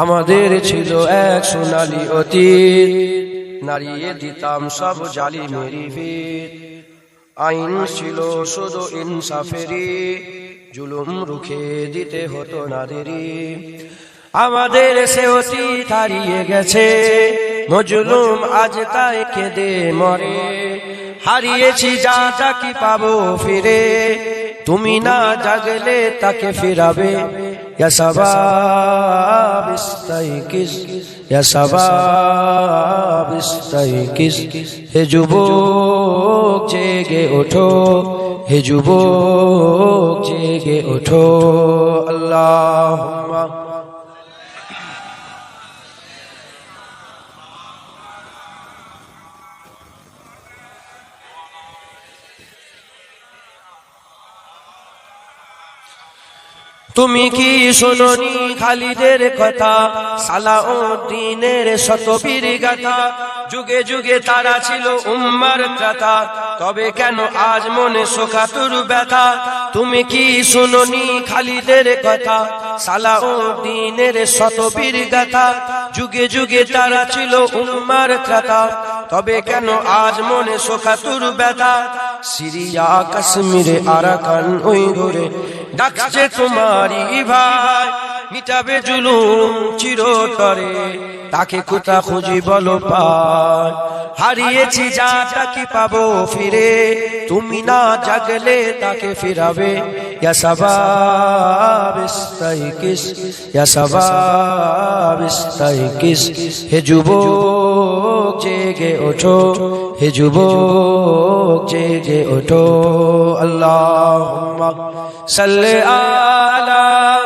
আমাদের ছিল এক সোনালি অতীত। নারিয়ে দিতাম সব জালি মেরি ভিত আইন ছিল শুধু ইনসাফেরি জুলুম রুখে দিতে হতো নাদেরি আমাদের সে অতীত হারিয়ে গেছে। মজলুম আজ তাই কেঁদে মরে। হারিয়েছি যা যা কি পাবো ফিরে। তুমি না জাগলে তাকে ফিরাবে। يا شباب استيقظ يا شباب استيقظ হে যুবক জেগে ওঠো হে যুবক জেগে ওঠো আল্লাহুম্মা তুমি কি শোনি খালিদের কথা? সালাউদ্দিনের শতবীর গাথা। যুগে যুগে তারা ছিল উম্মার ত্রাতা। তবে কেন আজ মনে শোকাতুর ব্যথা? তুমি কি শোনি খালিদের কথা? সালাউদ্দিনের শতবীর গাথা। যুগে যুগে তারা ছিল উম্মার ত্রাতা। তবে কেন আজ মনে শোকাতুর ব্যথা? সিরিয়া, কাশ্মীরে, আরাকান ওই ধরে ডাকছে তোমারই ভাই, মিটাবে জুলুম চিরতরে, তাকে কোথা খুঁজি বলো পাই। হারিয়েছি যা তাকে পাবো ফিরে, তুমি না জাগলে তাকে ফিরাবে। ইয়া সাবাব ইস্তাইকিস ইয়া সাবাব ইস্তাইকিস হে যুবক জেগে ওঠো হে যুবক জেগে ওঠো আল্লাহুম্মা সাল্লি আলা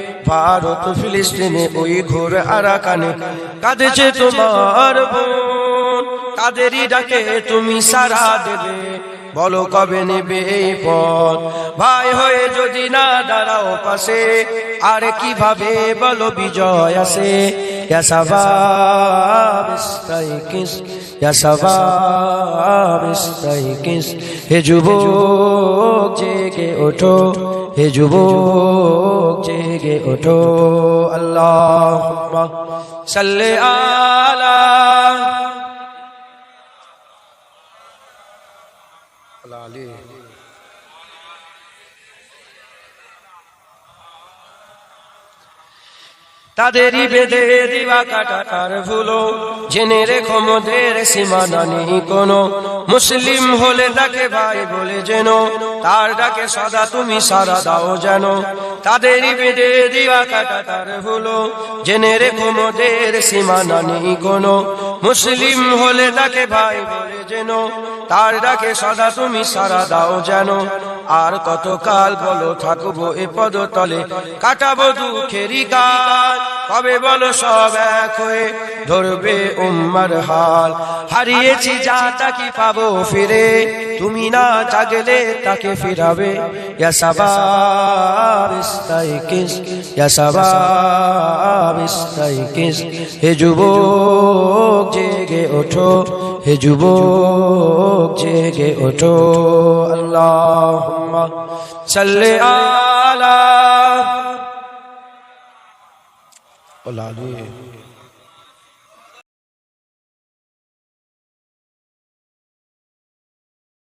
ভারত, ফিলিস্তিনে ওই ঘোর আরাকানে। কাঁদেছে তোমার কাদেরই ডাকে তুমি সারা দেবে। বলো কবে নেবে এই পথ? ভাই হয়ে যদি না দাঁড়াও পাশে, আর কীভাবে বলো বিজয় আসে? হে যুব জেগে ওঠো। হে যুবক জেগে ওঠো। আল্লাহ সাল্লে আলা আলী। তাদেরই বেঁধে দিবা কাটার ভুলো। জেনে রেখো মোদের সীমানা নেই কোনো। মুসলিম হলে তাকে ভাই বলে যেন তার ডাকে সদা তুমি সারা দাও যেন। তাদেরই বেঁধে দিবা কাটার ভুলো। জেনে রেখো মোদের সীমানা নেই কোনো। মুসলিম হলে তাকে ভাই বলে যেন তার ডাকে সদা তুমি সারা দাও যেন। আর কত কাল বলো থাকব এ পদ পদতলে? কাটাবো দুঃখেরই কাল কবে বলো সব এক হয়ে ধরবে উম্মার হাল। হারিয়েছি যা তাকে পাবো ফিরে, তুমি না জাগলে তাকে ফিরাবে। হে যুবক, জেগে ওঠো। হে যুবক জেগে ওঠো। আল্লাহ চলে আলা